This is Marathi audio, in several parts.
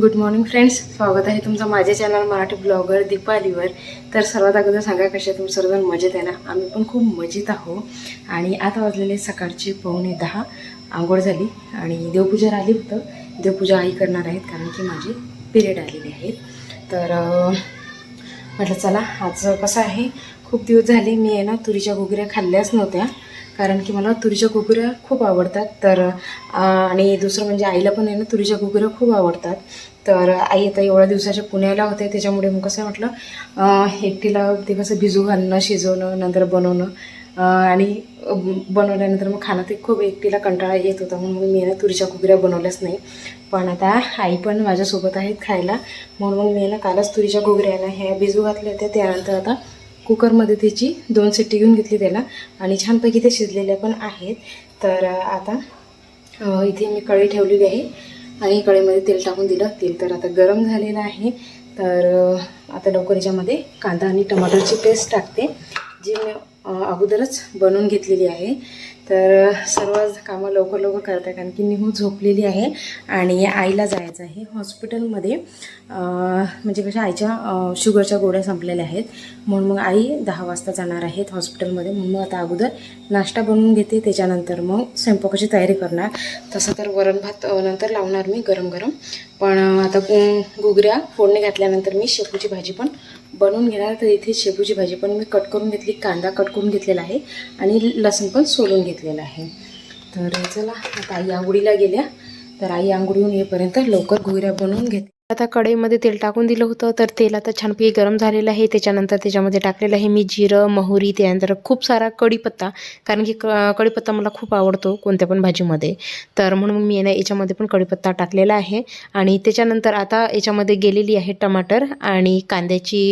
गुड मॉर्निंग फ्रेंड्स स्वागत आहे तुमचं माझ्या चॅनल मराठी ब्लॉगर दीपालीवर. तर सर्वात अगोदर सांगा कसे तुम्ही सर्वजण मजेत आहे ना? आम्ही पण खूप मजेत आहो आणि आता वाजलेले सकाळचे पावणे दहा. आंघोळ झाली आणि देवपूजा राहिली होतं देवपूजा आई करणार आहेत कारण की माझे पिरियड आलेले आहेत तर म्हटलं चला आज कसं आहे? खूप दिवस झाले मी आहे ना तुरीच्या घुगऱ्या खाल्ल्याच नव्हत्या. कारण की मला तुरीच्या घुगऱ्या खूप आवडतात. तर आणि दुसरं म्हणजे आईला पण आहे ना तुरीच्या घुगऱ्या खूप आवडतात. तर आई आता एवढ्या दिवसाच्या पुण्याला होते त्याच्यामुळे मग कसं म्हटलं एकटीला ते कसं भिजू घालणं शिजवणं नंतर बनवणं आणि बनवल्यानंतर मग खाणं ते खूप एकटीला कंटाळा येत होता. म्हणून मी ना तुरीच्या घुगऱ्या बनवल्याच नाही. पण आता आई पण माझ्यासोबत आहेत खायला. म्हणून मग मी ना कालच तुरीच्या घुगऱ्या आहे ना ह्या भिजू घातल्या होत्या. त्यानंतर आता कुकरमध्ये त्याची दोन सिट्टी घेऊन घेतली त्याला आणि छानपैकी ते शिजलेल्या पण आहेत. तर आता इथे मी कढई ठेवलेली आहे आणि कढईमध्ये तेल टाकून दिलं. तेल तर आता गरम झालेलं आहे. तर आता लवकर याच्यामध्ये कांदा आणि टमाटरची पेस्ट टाकते जी मी अगोदरच बनवून घेतलेली आहे. तर सर्वच सर्व कामं लवकर लवकर करत आहे कारण की निहू झोपलेली आहे आणि आईला जायचं आहे हॉस्पिटलमध्ये. म्हणजे कशा आईच्या शुगरच्या गोळ्या संपलेल्या आहेत. म्हणून मग आई दहा वाजता जाणार आहेत हॉस्पिटलमध्ये. म्हणून मग आता अगोदर नाश्ता बनवून घेते. त्याच्यानंतर मग स्वयंपाकाची तयारी करणार. तसं तर वरण भात नंतर लावणार मी गरम गरम. पण आता गुगऱ्या घुगऱ्या फोडणी घातल्यानंतर मी शेपूची भाजी पण बनवून घेणार तर इथे शेपूची भाजी पण मी कट करून घेतली कांदा कट करून घेतलेला आहे आणि लसूण पण सोलून घेतलेलं आहे. तर चला आता आई आंघोळीला गेल्या. तर आई आंघोळीहून येईपर्यंत लवकर घोऱ्या बनवून घेत. आता कढईमध्ये तेल टाकून दिलं होतं. तर तेल आता छानपैकी गरम झालेलं आहे. त्याच्यानंतर त्याच्यामध्ये टाकलेलं आहे मी जिरं मोहरी त्यानंतर खूप सारा कढीपत्ता. कारण की क कढीपत्ता मला खूप आवडतो कोणत्या पण भाजीमध्ये. तर म्हणून मी ना याच्यामध्ये पण कढीपत्ता टाकलेला आहे. आणि त्याच्यानंतर आता याच्यामध्ये गेलेली आहे टमाटर आणि कांद्याची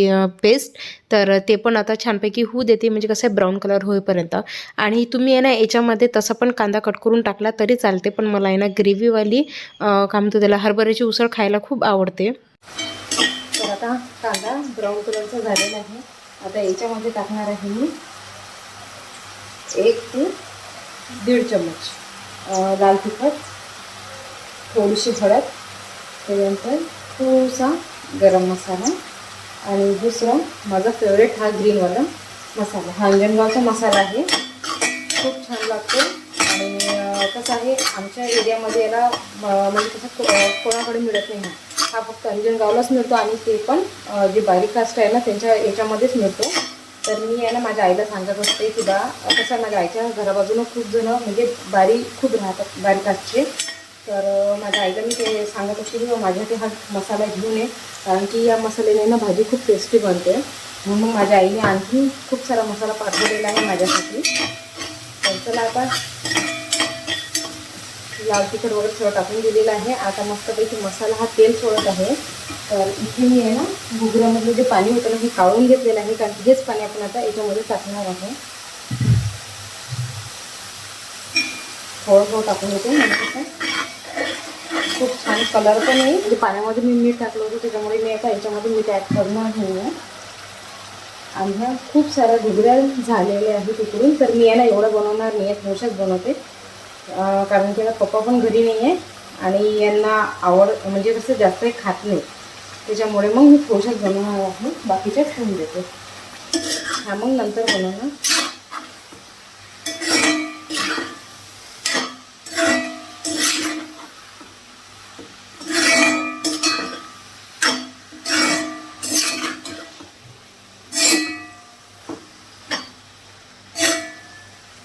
पेस्ट. तर ते पण आता छानपैकी होऊ देते म्हणजे कसं आहे ब्राऊन कलर होईपर्यंत. आणि तुम्ही आहे ना याच्यामध्ये तसा पण कांदा कट करून टाकला तरी चालते पण मला आहे ना ग्रेव्हीवाली काय म्हणतो त्याला हरभऱ्याची उसळ खायला खूप आवडते. तर आता कांदा ब्राऊन कलरचा झालेला आहे. आता याच्यामध्ये टाकणार आहे मी एक ते दीड चम्मच. लाल तिखट थोडीशी हळद त्यानंतर थोडासा गरम मसाला. आणि दुसरं माझा फेवरेट हा ग्रीनवाला मसाला. हा अंजनगावचा मसाला आहे. खूप छान लागतो. आणि कसं आहे आमच्या एरियामध्ये याला म्हणजे कसं को- कोणाकडे मिळत नाही. हा हा फक्त अंजनगावलाच मिळतो आणि ते पण जे बारीक कास्ट आहे ना त्यांच्या याच्यामध्येच मिळतो. तर मी याला माझ्या आईला सांगत असते की बा कसं आहे, माझ्या आईच्या घराबाजूनं खूप जणं म्हणजे बारीक खूप राहतात बारीक कास्टचे तर माझ्या आईला मी ते सांगत असते की हो, माझ्यासाठी हा मसाला घेऊन ये कारण की या मसाल्याने ना भाजी खूप टेस्टी बनते. म्हणून मग माझ्या आईने आणखी खूप सारा मसाला पाठवलेला आहे माझ्यासाठी. तर चला आता लाल तिखट वगैरे सगळं टाकून दिलेलं आहे. आता मस्तपैकी मसाला हा तेल सोडत आहे. तर इथे मी आहे ना घुगऱ्यामधलं जे पाणी होतं ना हे काढून घेतलेलं आहे कारण हेच पाणी आपण आता याच्यामध्ये टाकणार आहे थोडं थोडं टाकून घेते म्हणजे खूप छान कलर पण येईल म्हणजे पाण्यामध्ये मी मीठ टाकलं होतं त्याच्यामुळे मी आता याच्यामध्ये मीठ ॲड करणार नाही आहे आणि ह्या खूप साऱ्या घुगऱ्या झालेल्या आहेत इकडून. तर मी याला एवढं बनवणार नाही आहे थोडशाच बनवते. कारण की पप्पा पण घरी नाही आहे आणि यांना आवड म्हणजे कसं जास्त खात नाही. त्याच्यामुळे मग मी थोडशाच बनवणार आहे. बाकीच्या ठेवून देते. हा मग नंतर बनवणार.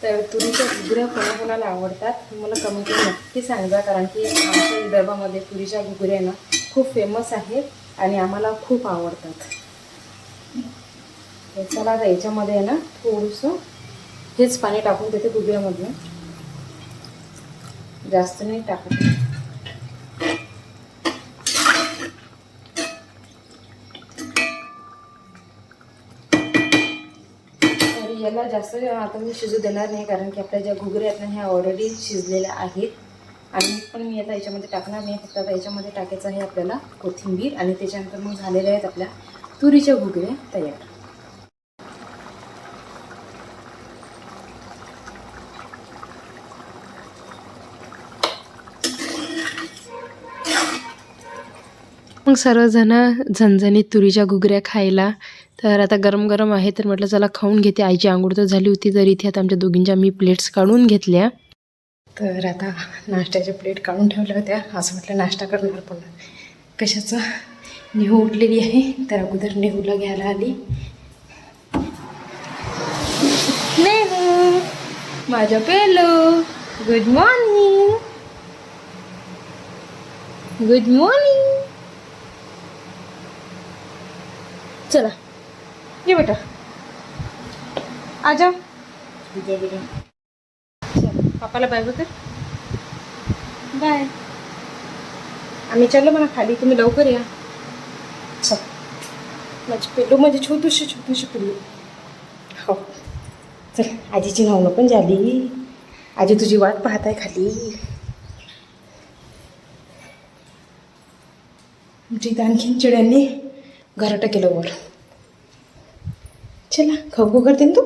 तर तुरीच्या घुगऱ्या कोणाकोणाला आवडतात. मला कमेंट नक्की सांगा कारण की आमच्या विदर्भामध्ये तुरीच्या घुगऱ्या ना खूप फेमस आहेत आणि आम्हाला खूप आवडतात. चला आता याच्यामध्ये आहे ना थोडंसं हेच पाणी टाकून देते घुगऱ्यामधलं जास्त नाही टाकत तर याला जास्त आता मी शिजू देणार नाही कारण की आपल्या ज्या घुगऱ्या आहेत ना ह्या ऑलरेडी शिजलेल्या आहेत. आणि पण मी आता याच्यामध्ये टाकणार नाही फक्त आता याच्यामध्ये टाकायचं आहे आपल्याला कोथिंबीर आणि त्याच्यानंतर मग झालेल्या आहेत आपल्या तुरीच्या घुगऱ्या तयार. मग सर्वजण झणझणीत तुरीच्या घुगऱ्या खायला तर आता गरम गरम आहे तर म्हटलं चला खाऊन घेते. आईची आंघोळ तर झाली होती तर इथे आता आमच्या दोघींच्या मी प्लेट्स काढून घेतल्या. तर आता नाश्त्याच्या प्लेट काढून ठेवल्या होत्या. असं म्हटलं नाश्ता करणार पण. कशाचं? नेहू उठलेली आहे. तर अगोदर नेहूला घ्यायला आली. नेहू माझ्या पेलो गुड मॉर्निंग गुड मॉर्निंग चला. ये बेटा। आ जाओ। चल पापाला बाय बघ बाय आम्ही चाललो म्हणा खाली तुम्ही लवकर या। चल। माझी पिल्लू म्हणजे छोटूशी छोटूशी पिल्लू। हो। चल आजीची नावनं पण झाली। आजी तुझी वाट पाहत आहे खाली। आमच्या इथं आणखीन चिड्यांनी घराटं केलं वर। चला खो खो करते तू?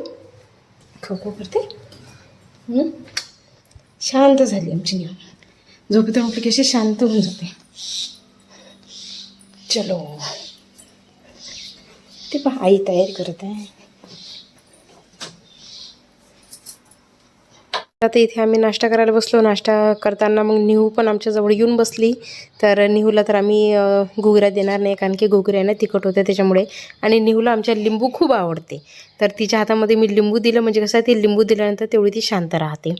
खो खो करते शांत झाली आमची नियम झोपेत म्हटलं की शांत होऊन जाते. चलो. ते पहा, आई तयारी करत आहे. आता इथे आम्ही नाश्ता करायला बसलो. नाश्ता करताना मग निहू पण आमच्याजवळ येऊन बसली. तर निहूला तर आम्ही घुगऱ्या देणार नाही कारण की घुगऱ्या ना तिखट होत्या त्याच्यामुळे. आणि निहूला आमच्या लिंबू खूप आवडते. तर तिच्या हातामध्ये मी लिंबू दिलं. म्हणजे कसं आहे, ते लिंबू दिल्यानंतर तेवढी ती शांत राहते. हे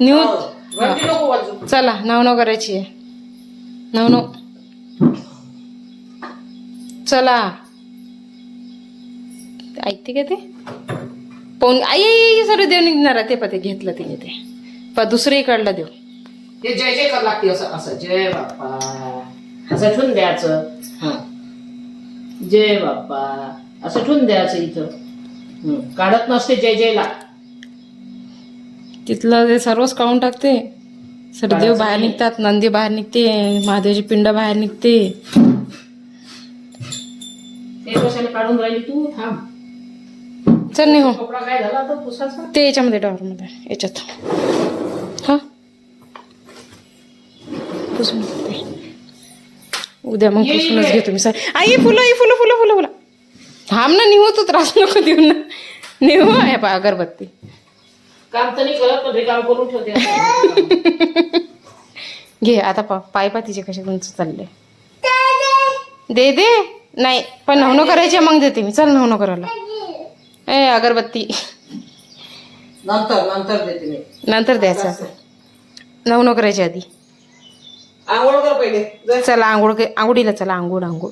नाही चला नाव नाव करायची आहे. नाव नाव चला. ऐकते का ते? पाहून आई आई सर्व देव निघणार ते पा ते घेतलं तिने ते. पा दुसरं इकडला देव ते जय जय कर लागते असं असं. जय बाप्पा. असं ठेवून द्यायचं. हा. जय बाप्पा. असं ठेवून द्यायचं इथं. काढत नसते जय जयला. तिथलं ते सर्वच काढून टाकते. सर्व देव बाहेर निघतात. नंदी बाहेर निघते. महादेवची पिंड बाहेर निघते. ते कशाला काढून राहिली तू? थांब. चल नाही हो कपडा काय झाला तर पुसाचा ते याच्यामध्ये डॉरमध्ये याच्यात. हा? पुसून घेते. उद्या मग पुसूनच घेतो मी. सर. आई फुलं आई फुलं फुलं फुलं फुलं. थांब ना निहो तू त्रास नको देऊ ना निहो आहे पा अगरबत्ती. काम तर नाही करत पण काम करून ठेवते घे आता पा पाय पा तिचे कसे उंच चालले. दे दे. नाही पण नवनं करायची मग देते मी. चल नवनं करायला. ए अगरबत्ती नंतर नंतर देते मी नंतर द्यायचं आता नवनं करायची आधी आंघोळ कर पहिले जा. चला आंघोळ के आंघोळीला चला आंघोळ आंघोळ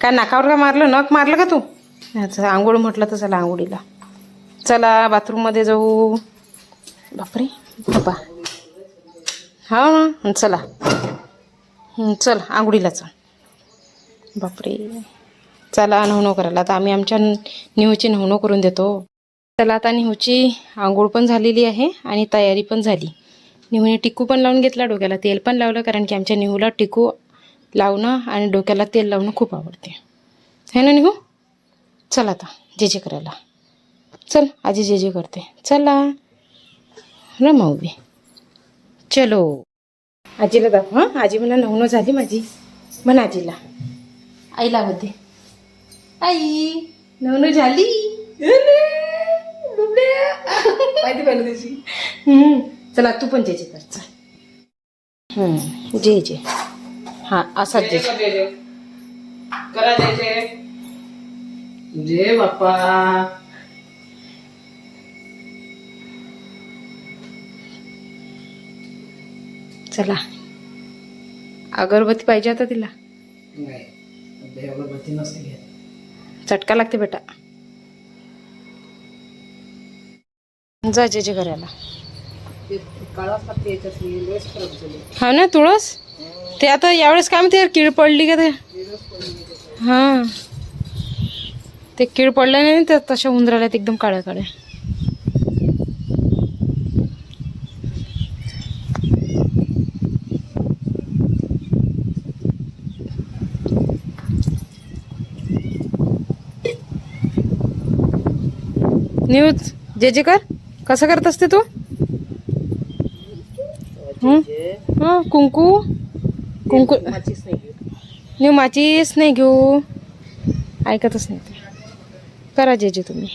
काय नाकावर का मारलं नख मारलं का तू अच्छा आंघोळ म्हटलं तर चला आंघोळीला चला बाथरूममध्ये जाऊ बापरे बाबा हो ना हं, चला हं, चल आंघोळीला चल बापरे चला नवनो करायला. आता आम्ही आमच्या निहूची नवनो करून देतो. चला आता निहूची आंघोळ पण झालेली आहे आणि तयारी पण झाली. निहूने टिकू पण लावून घेतला डोक्याला तेल पण लावलं कारण की आमच्या निहूला टिकू लावणं आणि डोक्याला तेल लावणं खूप आवडते. है ना निहू? चल आता जे जे करायला. चल आजी जे जे करते. चला. रमाऊ उभी. चलो. आजीला दाखव हां? आजी म्हणा नवनं झाली माझी. म्हणा आजीला. आईला होते आई नवनं झाली? माहिती पाहिजे त्याची. चला तू पण जे जे. कर जे जे. हां असाच जे. कर जय जय जय बाप्पा. चला. अगरबत्ती पाहिजे आता तिला? नाही अगरबत्ती नसते घेत. चटका लागते बेटा. जा जे करायला काळा हा ना तुळस? ते आता यावेळेस काय म्हणते कीड पडली का ते? हां. ते कीड पडल्या नाही त्या तशा राहिल्यात एकदम काळ्या काळ्या न्यूज. जे जे कर कसं करत असते तू? हां? कुंकू? कुंकू. न्यू माचीस नाही घेऊ. ऐकतच नाही. ते. करा जे जे तुम्ही.